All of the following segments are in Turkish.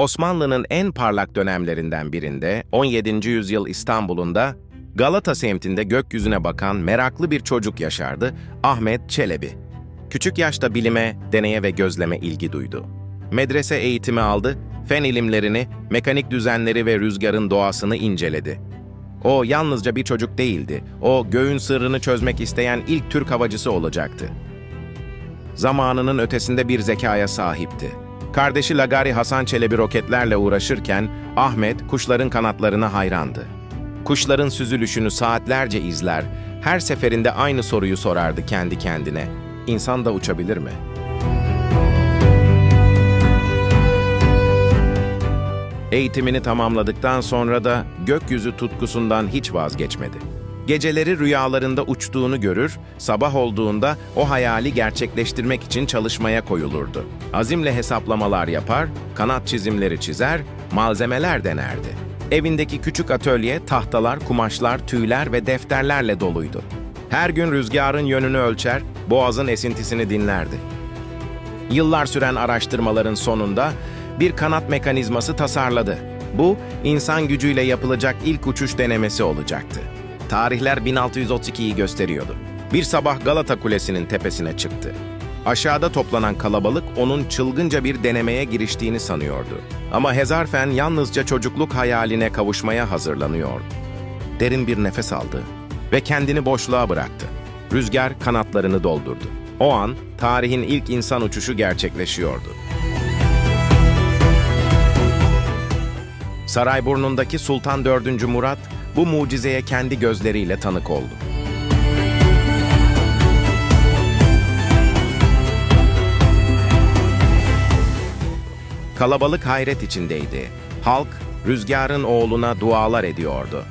Osmanlı'nın en parlak dönemlerinden birinde 17. yüzyıl İstanbul'unda Galata semtinde gökyüzüne bakan meraklı bir çocuk yaşardı, Ahmet Çelebi. Küçük yaşta bilime, deneye ve gözleme ilgi duydu. Medrese eğitimi aldı, fen ilimlerini, mekanik düzenleri ve rüzgarın doğasını inceledi. O yalnızca bir çocuk değildi, o göğün sırrını çözmek isteyen ilk Türk havacısı olacaktı. Zamanının ötesinde bir zekaya sahipti. Kardeşi Lagari Hasan Çelebi roketlerle uğraşırken Ahmet kuşların kanatlarına hayrandı. Kuşların süzülüşünü saatlerce izler, her seferinde aynı soruyu sorardı kendi kendine. İnsan da uçabilir mi? Eğitimini tamamladıktan sonra da gökyüzü tutkusundan hiç vazgeçmedi. Geceleri rüyalarında uçtuğunu görür, sabah olduğunda o hayali gerçekleştirmek için çalışmaya koyulurdu. Azimle hesaplamalar yapar, kanat çizimleri çizer, malzemeler denerdi. Evindeki küçük atölye tahtalar, kumaşlar, tüyler ve defterlerle doluydu. Her gün rüzgarın yönünü ölçer, boğazın esintisini dinlerdi. Yıllar süren araştırmaların sonunda bir kanat mekanizması tasarladı. Bu, insan gücüyle yapılacak ilk uçuş denemesi olacaktı. Tarihler 1632'yi gösteriyordu. Bir sabah Galata Kulesi'nin tepesine çıktı. Aşağıda toplanan kalabalık onun çılgınca bir denemeye giriştiğini sanıyordu. Ama Hezarfen yalnızca çocukluk hayaline kavuşmaya hazırlanıyordu. Derin bir nefes aldı ve kendini boşluğa bıraktı. Rüzgar kanatlarını doldurdu. O an tarihin ilk insan uçuşu gerçekleşiyordu. Sarayburnu'ndaki Sultan 4. Murat bu mucizeye kendi gözleriyle tanık oldu. Kalabalık hayret içindeydi. Halk rüzgarın oğluna dualar ediyordu.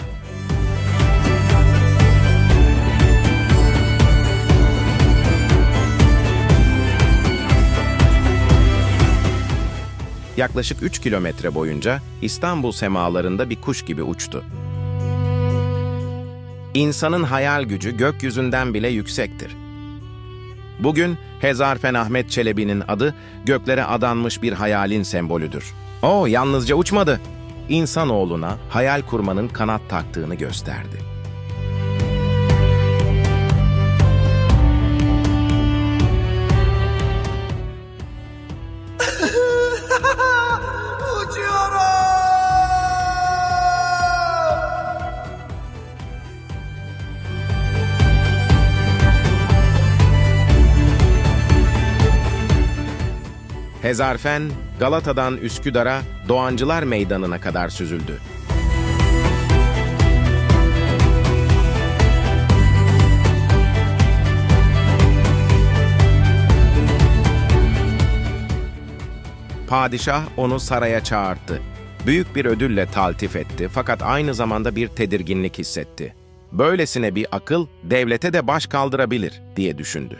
Yaklaşık 3 kilometre boyunca İstanbul semalarında bir kuş gibi uçtu. İnsanın hayal gücü gökyüzünden bile yüksektir. Bugün Hezarfen Ahmet Çelebi'nin adı göklere adanmış bir hayalin sembolüdür. O yalnızca uçmadı. İnsanoğluna hayal kurmanın kanat taktığını gösterdi. Hezarfen, Galata'dan Üsküdar'a, Doğancılar Meydanı'na kadar süzüldü. Padişah onu saraya çağırdı. Büyük bir ödülle taltif etti fakat aynı zamanda bir tedirginlik hissetti. Böylesine bir akıl devlete de baş kaldırabilir diye düşündü.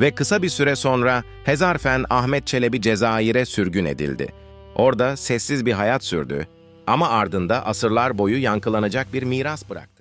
Ve kısa bir süre sonra Hezarfen Ahmet Çelebi Cezayir'e sürgün edildi. Orada sessiz bir hayat sürdü ama ardında asırlar boyu yankılanacak bir miras bıraktı.